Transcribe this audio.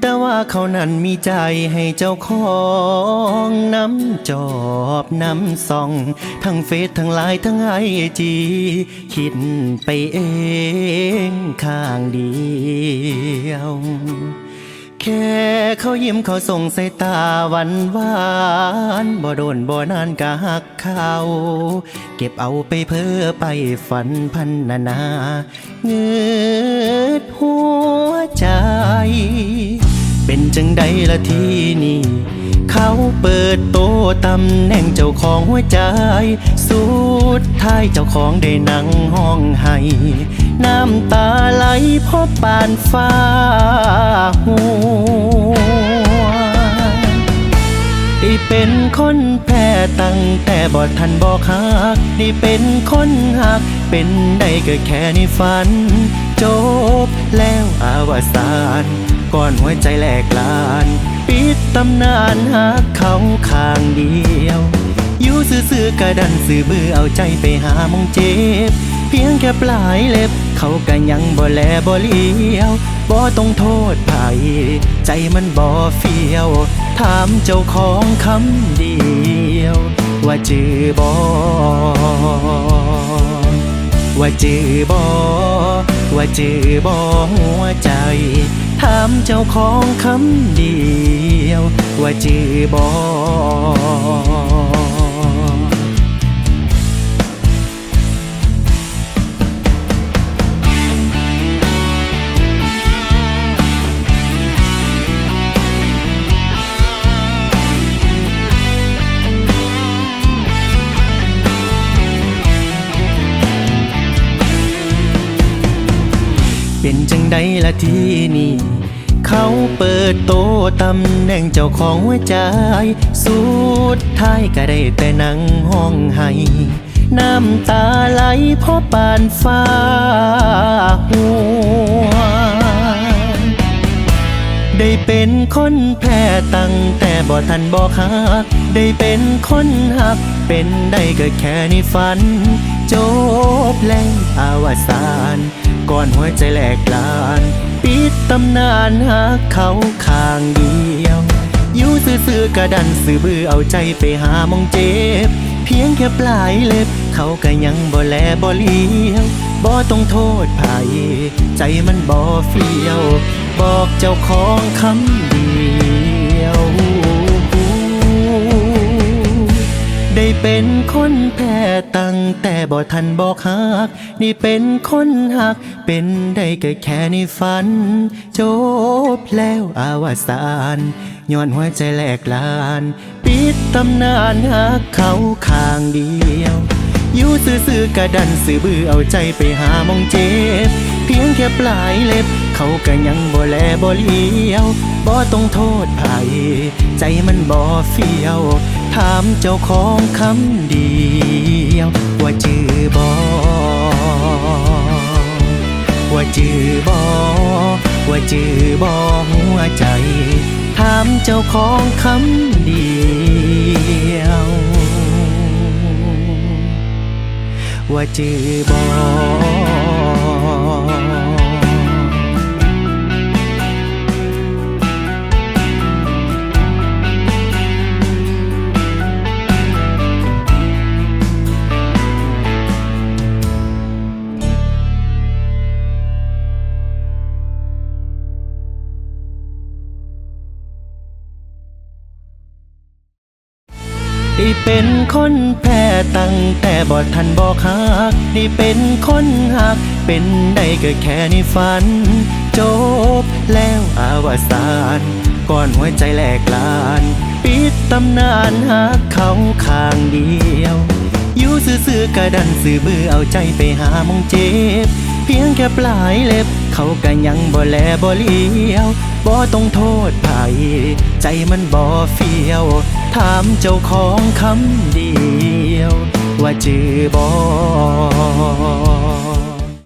แต่ว่าเขานั้นมีใจให้เจ้าของน้ำจอบน้ำส่อง ทั้งเฟซทั้งไลน์ทั้งไอจีคิดไปเองข้างเดียวแค่เขายิ้มเขาส่งสายตาหวันหวานบ่โดนบ่นานกะหักเขาเก็บเอาไปเพ้อไปฝันพันนานาเงือดหัว เป็นจังใดละที่นี่ เขาเปิดโตตำแหน่งเจ้าของหัวใจ สุดท้ายเจ้าของได้นั่งห้องให้น้ำตาไหลเพราะปานฟ้าหัวได้เป็นคนแพ้ตั้งแต่บ่ทันบอกฮักได้เป็นคนหัก เป็นได้ก็แค่ในฝัน จบแล้วอาวสานก่อนหัวใจแหลกลาน ปิดตำนานหักเขาข้างเดียวอยู่ซื่อๆกระดันสื่อบือเอาใจไปหามองเจ็บ เพียงแค่ปลายเล็บ เขาก็ยังบ่แลบ่เลี้ยวบ่ต้องโทษไผใจมันบ่เฟียว ถามเจ้าของคำเดียว ว่าจือบ่ว่าจือบ่ ว่าจือบ่หัวใจ ถามเจ้าของคำเดียว ว่าจือบ่ ใดละที่นี่ เขาเปิดโตตำแหน่งเจ้าของหัวใจ สุดท้ายก็ได้แต่นั่งห้องให้น้ำตาไหลเพราะปานฟ้าหัว ได้เป็นคนแพ้ตั้งแต่บ่ทันบอกฮัก ได้เป็นคนหัก เป็นได้ก็แค่ในฝัน จบแล้วอาวสาน ก่อนหัวใจแหลกลาน ปิดตำนานหากเขาข้างเดียวอยู่ซื่อๆกระดันสื่อบือเอาใจไปหามองเจ็บ เพียงแค่ปลายเล็บ เขาก็ยังบ่แลบ่เลี้ยวบ่ต้องโทษภัย ใจมันบ่เฟียว บอกเจ้าของคำ แต่บ่ทันบอกฮัก นี่เป็นคนหัก เป็นได้ก็แค่ในฝัน จบแล้วอาวสานย้อนหัวใจแหลกลาน ปิดตำนานหักเขาข้างเดียวอยู่ซื่อๆกระดันสื่อบือเอาใจไปหามองเจ็บ เพียงแค่ปลายเล็บ เขาก็ยังบ่แลบ่เลี้ยวบ่ต้องโทษไผใจมันบ่เฟียว ถามเจ้าของคำเดียว ว่าจือบ่ว่าจือบ่ว่าจือบ่หัวใจ ถามเจ้าของคำเดียว ว่าจือบอ ได้เป็นคนแพ้ตั้งแต่บ่ทันบอกฮักได้เป็นคนหัก เป็นได้ก็แค่ในฝัน จบแล้วอาวสานก่อนหัวใจแหลกลาน ปิดตำนานหักเขาข้างเดียว อยู่ซื่อๆกระดันสื่อบือเอาใจไปหามองเจ็บ เพียงแค่ปลายเล็บ เขาก็ยังบ่แลบ่เลี้ยวบ่ต้องโทษไผใจมันบ่เฟียว ถามเจ้าของคำเดียว ว่าจือบ่